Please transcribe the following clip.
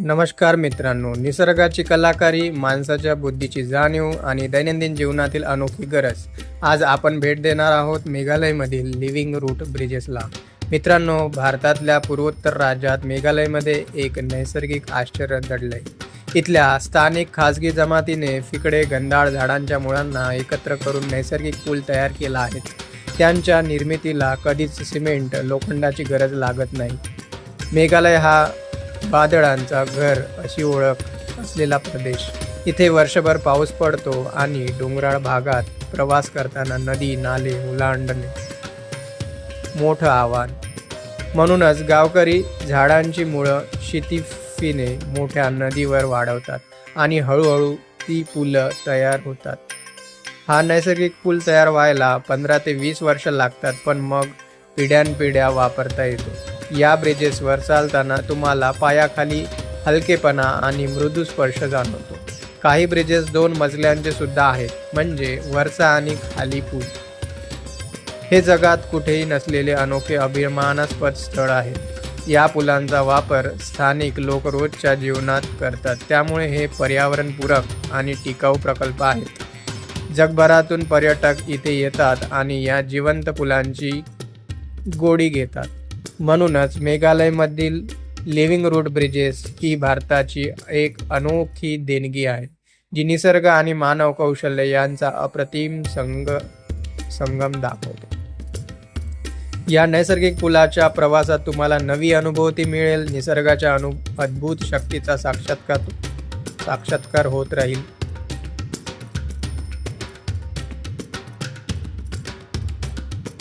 नमस्कार मित्रांनो निसर्गाची कलाकारी माणसाच्या बुद्धीची जाणीव आणि दैनंदिन जीवनातील अनोखी गरज. आज आपण भेट देणार आहोत मेघालयमधील लिव्हिंग रूट ब्रिजेसला. मित्रांनो भारतातल्या पूर्वोत्तर राज्यात मेघालयमध्ये एक नैसर्गिक आश्चर्य दडलंय इथल्या स्थानिक खाजगी जमातीने फिकडे गंधाळ झाडांच्या मुळांना एकत्र करून नैसर्गिक पूल तयार केला आहे. त्यांच्या निर्मितीला कधीच सिमेंट लोखंडाची गरज लागत नाही. मेघालय हा बादळांचा घर अशी ओळख असलेला प्रदेश. इथे वर्षभर पाऊस पडतो आणि डोंगराळ भागात प्रवास करताना नदी नाले ओलांडणे. मोठं आव्हान. म्हणूनच गावकरी झाडांची मुळं शेतीफीने मोठ्या नदीवर वाढवतात आणि हळूहळू ती पुलं तयार होतात. हा नैसर्गिक पूल तयार व्हायला पंधरा ते वीस वर्ष लागतात पण मग पिढ्यानपिढ्या वापरता येतो. या ब्रिजेसवर चालताना तुम्हाला पायाखाली हलकेपणा आणि मृदू स्पर्श जाणवतो. काही ब्रिजेस दोन मजल्यांचे सुद्धा आहेत म्हणजे वरचा आणि खाली पूल. हे जगात कुठेही नसलेले अनोखे अभिमानास्पद स्थळ आहे. या पुलांचा वापर स्थानिक लोक रोजच्या जीवनात करतात. त्यामुळे हे पर्यावरणपूरक आणि टिकाऊ प्रकल्प आहेत. जगभरातून पर्यटक इथे येतात आणि या जिवंत पुलांची गोडी घेतात. म्हणूनच मेघालयमधील लिव्हिंग रूट ब्रिजेस ही भारताची एक अनोखी देणगी आहे जी निसर्ग आणि मानव कौशल्य यांचा अप्रतिम संग संगम दाखवते. या नैसर्गिक पुलाच्या प्रवासात तुम्हाला नवी अनुभूती मिळेल निसर्गाच्या अनु अद्भुत शक्तीचा साक्षात्कार साक्षात्कार होत राहील.